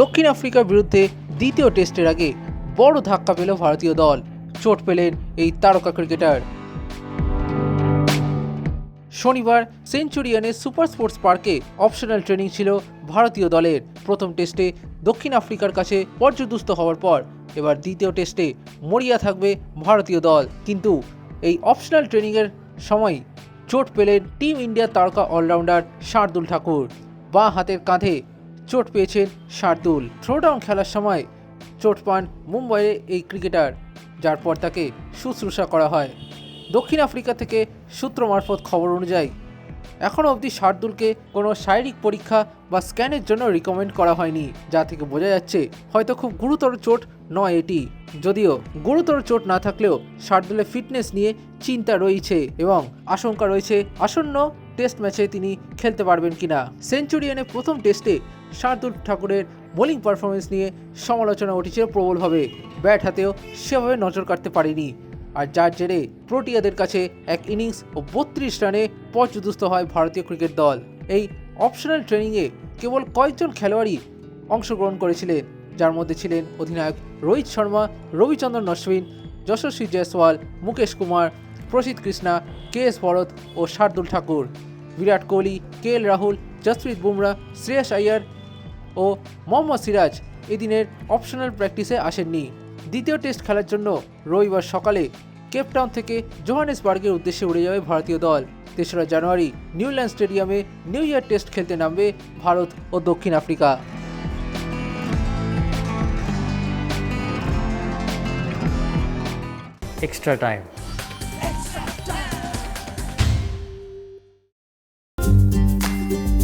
দক্ষিণ আফ্রিকার বিরুদ্ধে দ্বিতীয় টেস্টের আগে বড় ধাক্কা পেল ভারতীয় দল। চোট পেলেন এই তারকা ক্রিকেটার। শনিবার সেঞ্চুরিয়ানের সুপার স্পোর্টস পার্কে অপশনাল ট্রেনিং ছিল ভারতীয় দলের। প্রথম টেস্টে দক্ষিণ আফ্রিকার কাছে পর্যদুস্ত হওয়ার পর এবার দ্বিতীয় টেস্টে মরিয়া থাকবে ভারতীয় দল। কিন্তু এই অপশনাল ট্রেনিংয়ের সময় চোট পেলেন টিম ইন্ডিয়ার তারকা অলরাউন্ডার শার্দুল ঠাকুর। বাঁ হাতের কাঁধে চোট পেয়েছেন শার্দুল। থ্রোডাউন খেলার সময় চোট পান মুম্বাইয়ের এই ক্রিকেটার, যার পর তাকে শুশ্রূষা করা হয়। দক্ষিণ আফ্রিকা থেকে সূত্র মারফত খবর অনুযায়ী এখনও অবধি শার্দুলকে কোনো শারীরিক পরীক্ষা বা স্ক্যানের জন্য রিকমেন্ড করা হয়নি, যা থেকে বোঝা যাচ্ছে হয়তো খুব গুরুতর চোট নয় এটি। যদিও গুরুতর চোট না থাকলেও শার্দুলের ফিটনেস নিয়ে চিন্তা রয়েছে এবং আশঙ্কা রয়েছে আসন্ন টেস্ট ম্যাচে তিনি খেলতে পারবেন কিনা। সেঞ্চুরিয়ানের প্রথম টেস্টে শার্দুল ঠাকুরের বোলিং পারফরমেন্স নিয়ে সমালোচনা উঠেছিল প্রবলভাবে। ব্যাট হাতেও সেভাবে নজর কাটতে পারেনি। আর যার জেরে প্রোটিয়াদের কাছে এক ইনিংস ও বত্রিশ রানে পর্যদুস্ত হয় ভারতীয় ক্রিকেট দল। এই অপশনাল ট্রেনিংয়ে কেবল কয়েকজন খেলোয়াড়ই অংশগ্রহণ করেছিলেন, যার মধ্যে ছিলেন অধিনায়ক রোহিত শর্মা, রবিচন্দ্রন অশ্বিন, যশস্বী জয়সওয়াল, মুকেশ কুমার প্রসিদ্ধ কৃষ্ণা কে এস ভরত ও শার্দুল ঠাকুর। বিরাট কোহলি কে এল রাহুল, জসপ্রীত বুমরা, শ্রেয়াস আইয়ার ও মোহাম্মদ সিরাজ এদিনের অপশনাল প্র্যাকটিসে আসেননি। দ্বিতীয় টেস্ট খেলার জন্য রবিবার সকালে কেপটাউন থেকে জোহানেসবার্গের উদ্দেশ্যে উড়ে যাবে ভারতীয় দল তেসরা জানুয়ারি নিউল্যান্ড স্টেডিয়ামে নিউ ইয়ার টেস্ট খেলতে নামবে ভারত ও দক্ষিণ Africa extra time.